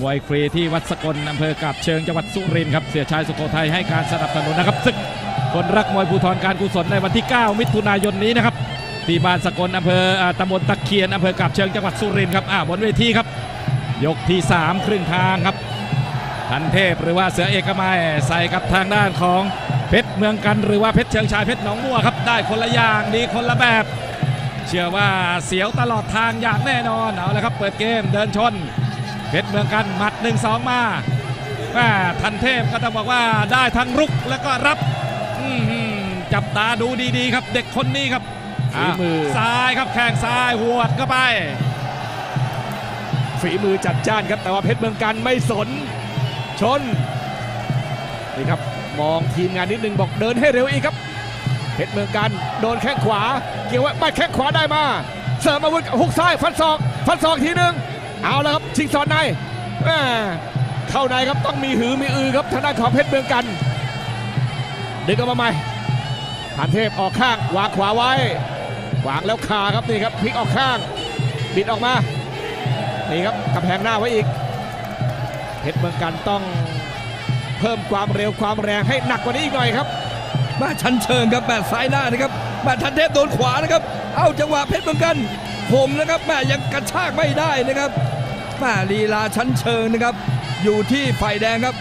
มวยฟรีที่วัดสกลอำเภอกาบเชิงจังหวัดสุรินทร์ครับเสียชายสุโขทัยให้การสนับสนุนนะครับศึกคนรักมวยภูธรการกุศลในวันที่ 9 มิถุนายนนี้นะครับที่บ้านสกลอำเภอตำบลตะเคียนอำเภอกาบเชิงจังหวัดสุรินทร์ครับอ่าบนเวทีครับ ยกที่ 3 ครึ่งทางครับทันเทพหรือว่าเสือเอกมัยใส่กับทางด้านของเพชรเมืองกันหรือว่าเพชรเชิงชายเพชรหนองบัวครับได้คนละอย่างดีคนละแบบ เชื่อว่าเสียวตลอดทางอย่างแน่นอนเอาละครับ เปิดเกมเดินชน เพชรเมืองกันหมัด 1-2 มาแม่ทันเทพก็ต้องบอกว่าได้ทั้งรุกแล้วก็รับอื้อหือจับตาดูดีๆครับ เด็กคนนี้ครับฝีมือาวซ้ายครับแข้งซ้ายหวดเข้าไป ฝีมือจัดจ้านครับแต่ว่าเพชรเมืองกันไม่สน ชนนี่ครับมองทีมงานนิดนึงบอกเดินให้เร็วอีกครับ เพชรเมืองกันโดนแข้งขวา เกี่ยวไว้ไม่แข้งขวาได้มา เสริมอาวุธหุกซ้ายฟันศอก ฟันศอกทีหนึ่ง เอาแล้วครับชิงสอนในเข้าในครับต้องมีหือมีอือครับทางด้านของเพชรเมืองกันดึงออกมาใหม่ผ่านเทพออกข้างวางขวาไว้วางแล้วคาครับนี่ครับพลิกออกข้างบิดออกมานี่ครับกำแพงหน้าไว้อีกเพชรเมืองกันต้องเพิ่มความเร็วความแรงให้หนักกว่านี้อีกหน่อยครับมาชันเชิงครับแม่ซ้ายหน้านะครับแม่ทันเทพโดนขวานะครับ เอาจังหวะเพชรเหมือนกันผมนะครับแม่ยังกระชากไม่ได้นะครับ แม่ลีลาชั้นเชิงนะครับ อยู่ที่ฝ่ายแดงครับ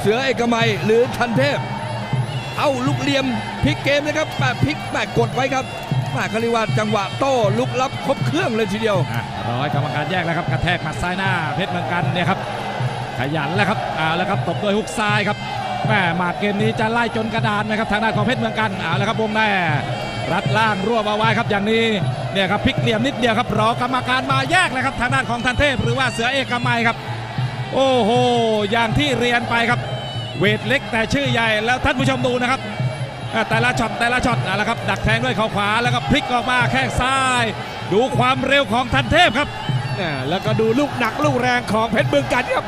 เสือเอกมัยหรือทันเทพ เอาลูกเหลี่ยมพลิกเกมนะครับแม่พลิกแม่กดไว้ครับม่คาริวาจังหวะโต้ลุกลับครบเครื่องเลยทีเดียวร้อยกรรมการแยกแล้วครับกระแทกหมัดซ้ายหน้าเพชรเมืองกันเนี่ยครับขยันแล้วครับเอาแล้วครับตบด้วยฮุกซ้ายครับแม่หมากเกมนี้จะไล่จนกระดานนะครับทางด้านของเพชรเมืองกันเอาแล้วครับวงใน รัดล่างรวบเอาไว้ครับอย่างนี้เนี่ยครับพลิกเหลี่ยมนิดเดียวครับรอกรรมการมาแยกเลยครับทางด้านของทันเทพหรือว่าเสือเอกมัยครับ โอ้โหอย่างที่เรียนไปครับ เวทเล็กแต่ชื่อใหญ่แล้วท่านผู้ชมดูนะครับแต่ละช็อตแต่ละช็อตเอาละครับ ดักแทงด้วยเข่าขวาแล้วก็พลิกออกมาแข้งซ้าย ดูความเร็วของทันเทพครับเนี่ยแล้วก็ดูลูกหนักลูกแรงของเพชรเมืองกันครับ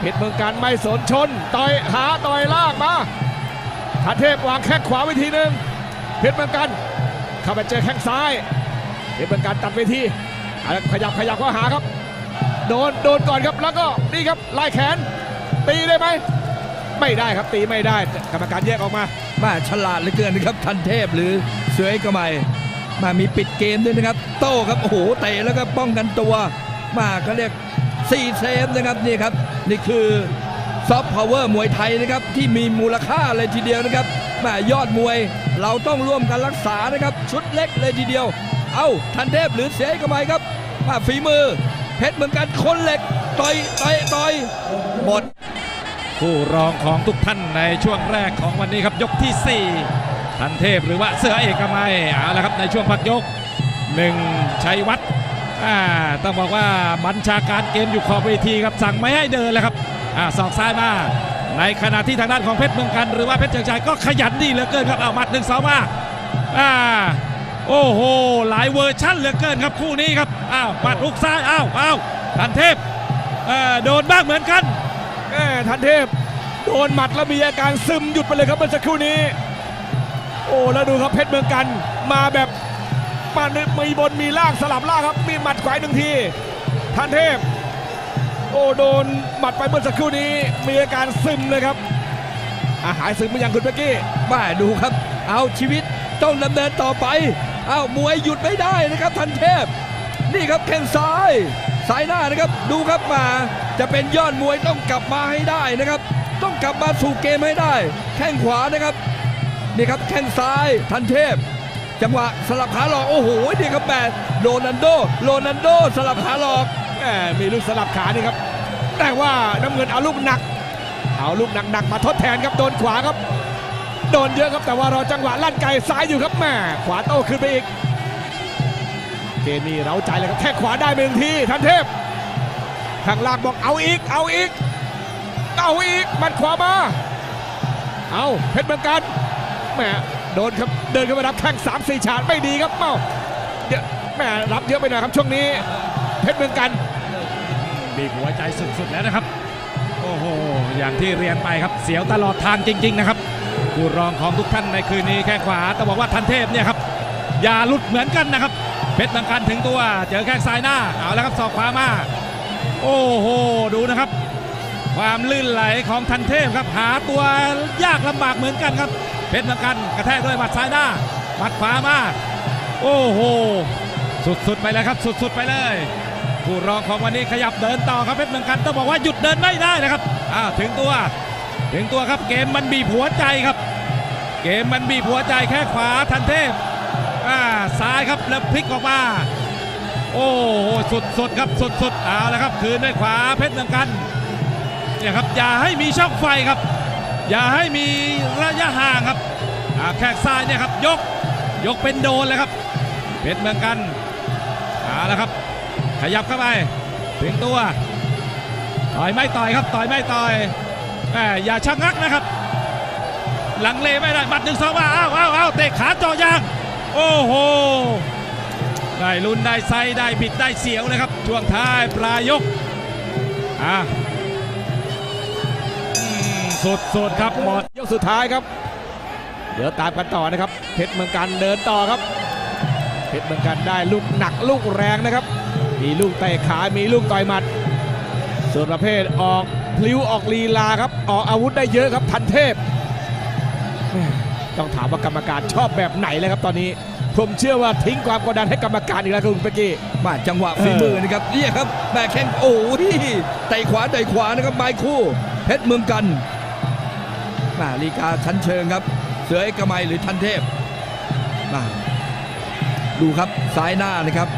เพชรเมืองกันไม่สนชน ต่อยหาต่อยลางมาทันเทพวางแข้งขวาว้ทีหนึ่ง เพชรเมืองกันเข้าไปเจอแข้งซ้ายเพชรเมืองกันตัดเวทีขยับขยับเข้าหาครับ โดนโดนก่อนครับแล้วก็นี่ครับไล่แขน ตีได้ไหมไม่ได้ครับตีไม่ได้กรรมการแยกออกมามาฉลาดเหลือเกินนะครับทันเทพหรือเสือเอกมัยมามีปิดเกมด้วยนะครับ โต้ครับโอ้โหเตะแล้วก็ป้องกันตัว มาเขาเรียกซีเซฟนะครับนี่ครับ นี่คือซอฟต์พาวเวอร์มวยไทยนะครับที่มีมูลค่าเลยทีเดียวนะครับ แมายอดมวย เราต้องร่วมกันรักษานะครับ ชุดเล็กเลยทีเดียว เอ้าทันเทพหรือเสือเอกมัยครับมาฝีมือ เพชรเหมือนกันคนเหล็กต่อยต่อยต่อยหมดคู่รองของทุกท่านในช่วงแรกของวันนี้ครับยกที่ 4 ทันเทพหรือว่าเสือเอกมัยเอาละครับในช่วงพักยกหนึ่งชัยวัฒน์ต้องบอกว่าบัญชาการเกมอยู่ขอบเวทีครับสั่งไม่ให้เดินเลยครับอ่าศอกซ้ายมา ในขณะที่ทางด้านของเพชรเมืองกัน หรือว่าเพชรเชียงชัยก็ขยันดีเหลือเกินครับเอามัดหนึ่งสองมาอ่าโอ้โหหลายเวอร์ชั่นเหลือเกินครับคู่นี้ครับอ้าวหมัดลุกซ้ายอ้าวอ้าวทันเทพเอ่อโดนบ้างเหมือนกันแม่ทันเทพโดนหมัดแล้วมีอาการซึมหยุดไปเลยครับเมื่อสักครู่นี้ โอ้แล้วดูครับเพชรเมืองกันมาแบบมามีบนมีล่างสลับล่างครับมีหมัดขวาหนึ่งทีทันเทพ โอ้โดนหมัดไปเมื่อสักครู่นี้มีอาการซึมเลยครับอาหายซึมไปยังคุณเบกกี้มาดูครับ เอาชีวิตต้องดำเนินต่อไป เอามวยหยุดไม่ได้นะครับทันเทพ นี่ครับแข้งซ้ายสายหน้านะครับดูครับมาจะเป็นยอดมวยต้องกลับมาให้ได้นะครับ ต้องกลับมาสู่เกมให้ได้ แข้งขวานะครับนี่ครับแข้งซ้ายทันเทพ จังหวะสลับขาหลอกโอ้โหนี่ครับแปดโรนันโดโรนันโดสลับขาหลอก มมีลูกสลับขานี่ครับ แต่ว่าน้ำเงินเอาลูกหนัก เอาลูกหนักๆมาทดแทนครับโดนขวาครับ โดนเยอะครับแต่ว่ารอจังหวะลั่นไกซ้ายอยู่ครับแม่ขวาโต้ขึ้นไปอีกเกมนี้เราใจเลยครับแค่ขวาได้ไปหนึ่งทีทันเทพข้างล่างบอกเอาอีกเอาอีก เอาอีกมัดขวามา เอาเพชรเมืองกันแหมโดนครับเดินเข้าไปรับแข้งสามสี่ฉาดไม่ดีครับเอ้าเดี๋ยวแหมรับเยอะไปหน่อยครับช่วงนี้ เพชรเมืองกัน บีบหัวใจสุดๆแล้วนะครับ โอ้โห อย่างที่เรียนไปครับ เสียวตลอดทางจริง ๆ นะครับผู้รองของทุกท่านในคืนนี้แค่ขวาต้องบอกว่าทันเทพเนี่ยครับ อย่าหลุดเหมือนกันนะครับ เพชรบางการถึงตัว เจอแข้งซ้ายหน้า เอาแล้วครับศอกขวามา โอ้โห ดูนะครับ ความลื่นไหลของทันเทพครับ หาตัวยากลำบากเหมือนกันครับ เพชรเหมือนกันกระแทกด้วยหมัดซ้ายหน้า หมัดขวามา โอ้โห สุดๆไปเลยครับ สุดๆไปเลย ผู้รองของวันนี้ขยับเดินต่อครับเพชรเมืองกันต้องบอกว่าหยุดเดินไม่ได้นะครับอ้าวถึงตัว ถึงตัวครับเกมมันบีบหัวใจครับ เกมมันบีบหัวใจแค่ขวาทันเทพอ่าซ้ายครับแล้วพลิกออกมาโอ้โหสุดๆครับสุดๆเอาละครับคืนด้วยขวาเพชรเมืองกันเนี่ยครับอย่าให้มีช่องไฟครับ อย่าให้มีระยะห่างครับแข้งซ้ายเนี่ยครับยกยกเป็นโดนเลยครับเพชรเมืองกันเอาละครับ ขยับเข้าไปถึงตัว ต่อยไม่ต่อยครับ ต่อยไม่ต่อยแหมอย่าชะงักนะครับ หลังเลไม่ได้หมัดหนึ่งสองว่าอ้าวอ้าวอ้าวเตะขาจ่อยาง โอ้โห ได้ลุ้นได้ไซได้บิดได้เสียวเลยครับ ช่วงท้ายปลายยกอะสุดสุดครับหมดยกสุดท้ายครับ เดี๋ยวตามกันต่อนะครับ เพชรเมืองกันเดินต่อครับ เพชรเมืองกันได้ลูกหนักลูกแรงนะครับ มีลูกเตะขา มีลูกต่อยหมัด ส่วนประเภทออกพลิ้วออกลีลาครับ ออกอาวุธได้เยอะครับทันเทพ ต้องถามว่ากรรมการชอบแบบไหนเลยครับตอนนี้ ผมเชื่อว่าทิ้งความกดดันให้กรรมการอีกแล้วครับคุณเป๊กกี้มาจังหวะฝีมือนะครับเนี่ยครับแบกแข้งโอ้ยเตะขวาเตะขวานะครับไม้คู่เพชรเมืองกันมาลีกาชั้นเชิงครับ เสือเอกมัยหรือทันเทพมาดูครับซ้ายหน้านะครับ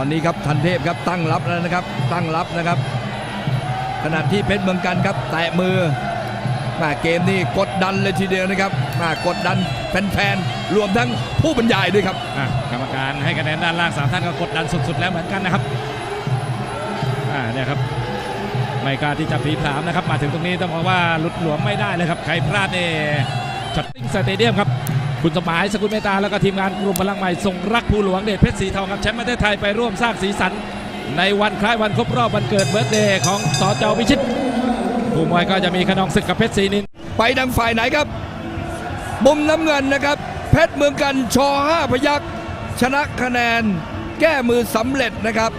อนนี้ครับทันเทพครับตั้งรับแล้วนะครับ ตั้งรับนะครับ ขณะที่เพชรเมืองกันครับ แตะมือมาเกมนี้กดดันเลยทีเดียวนะครับมากดดันแฟนๆรวมทั้งผู้บรรยายด้วยครับอะกรรมการให้คะแนนด้านล่างสามท่านก็กดดันสุดๆ แล้วเหมือนกันนะครับอ่าเนี่ยครับไม่กล้าที่จะพลีผามนะครับ มาถึงตรงนี้ต้องบอกว่าหลุดหลวมไม่ได้เลยครับใครพลาดเนี่ยช็อตติ้งสเตเดียมครับ คุณสมหมายสกุลเมตตาแล้วก็ทีมงานกลุ่มพลังใหม่ส่งรักภูหลวงเดชเพชรสีทองครับแชมป์ประเทศไทยไปร่วมสร้างสีสัน ในวันคล้ายวันครบรอบวันเกิดเบิร์ธเดย์ของสจวิชิตผู้มวยก็จะมีขนองศึกกับเพชรศรีนินไปทางฝ่ายไหนครับมุมน้ำเงินนะครับ เพชรเมืองกันชอห้าพยักษ์ชนะคะแนน แก้มือสำเร็จนะครับ